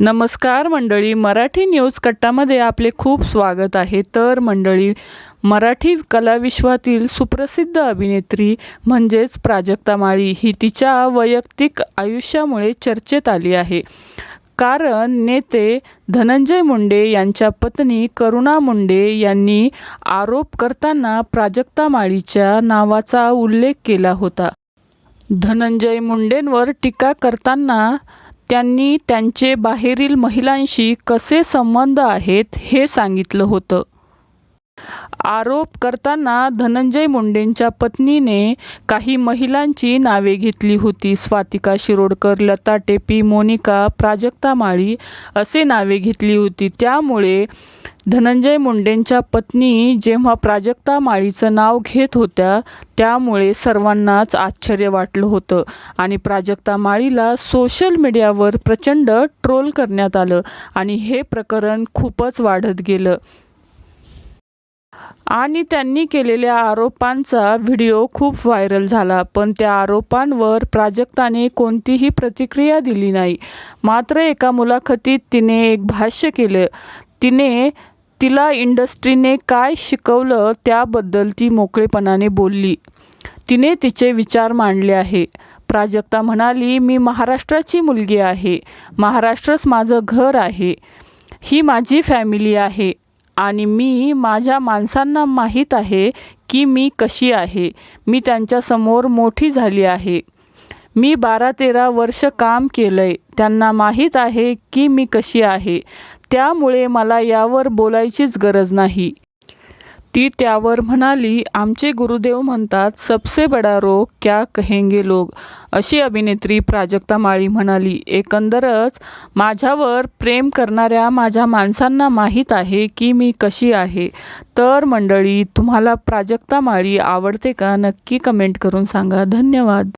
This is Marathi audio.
नमस्कार मंडळी मराठी न्यूज कट्टामध्ये आपले खूप स्वागत आहे. तर मंडळी मराठी कलाविश्वातील सुप्रसिद्ध अभिनेत्री म्हणजेच प्राजक्ता माळी ही तिच्या वैयक्तिक आयुष्यामुळे चर्चेत आली आहे. कारण नेते धनंजय मुंडे यांच्या पत्नी करुणा मुंडे यांनी आरोप करताना प्राजक्ता माळीच्या नावाचा उल्लेख केला होता. धनंजय मुंडेंवर टीका करताना त्यांनी त्यांचे बाहेरील महिलांशी कसे संबंध आहेत हे सांगितलं होतं. आरोप करताना धनंजय मुंडेंच्या पत्नीने काही महिलांची नावे घेतली होती. स्वातिका शिरोडकर लता टेपी मोनिका प्राजक्ता माळी असे नावे घेतली होती. त्यामुळे धनंजय मुंडेंच्या पत्नी जेव्हा प्राजक्ता माळीचं नाव घेत होत्या त्यामुळे सर्वांनाच आश्चर्य वाटलं होतं आणि प्राजक्ता माळीला सोशल मीडियावर प्रचंड ट्रोल करण्यात आलं आणि हे प्रकरण खूपच वाढत गेलं. आणि त्यांनी केलेल्या आरोपांचा व्हिडिओ खूप व्हायरल झाला पण त्या आरोपांवर प्राजक्ताने कोणतीही प्रतिक्रिया दिली नाही. मात्र एका मुलाखतीत तिने एक भाष्य केलं तिने तिला इंडस्ट्रीने काय शिकवलं त्याबद्दल ती मोकळेपणाने बोलली. तिने तिचे विचार मांडले आहे. प्राजक्ता म्हणाली मी महाराष्ट्राची मुलगी आहे. महाराष्ट्रच माझं घर आहे. ही माझी फॅमिली आहे. आणि मी माझ्या माणसांना माहीत आहे की मी कशी आहे. मी त्यांच्यासमोर मोठी झाली आहे. मी बारा तेरा वर्ष काम केलं आहे त्यांना माहीत आहे की मी कशी आहे. त्यामुळे मला यावर बोलायचीच गरज नाही. ती त्यावर म्हणाली आमचे गुरुदेव म्हणतात सबसे बडा रोग क्या कहेंगे लोग? अशी अभिनेत्री प्राजक्ता माळी म्हणाली. एकंदरच माझ्यावर प्रेम करणाऱ्या माझ्या माणसांना माहीत आहे की मी कशी आहे. तर मंडळी तुम्हाला प्राजक्ता माळी आवडते का? नक्की कमेंट करून सांगा. धन्यवाद.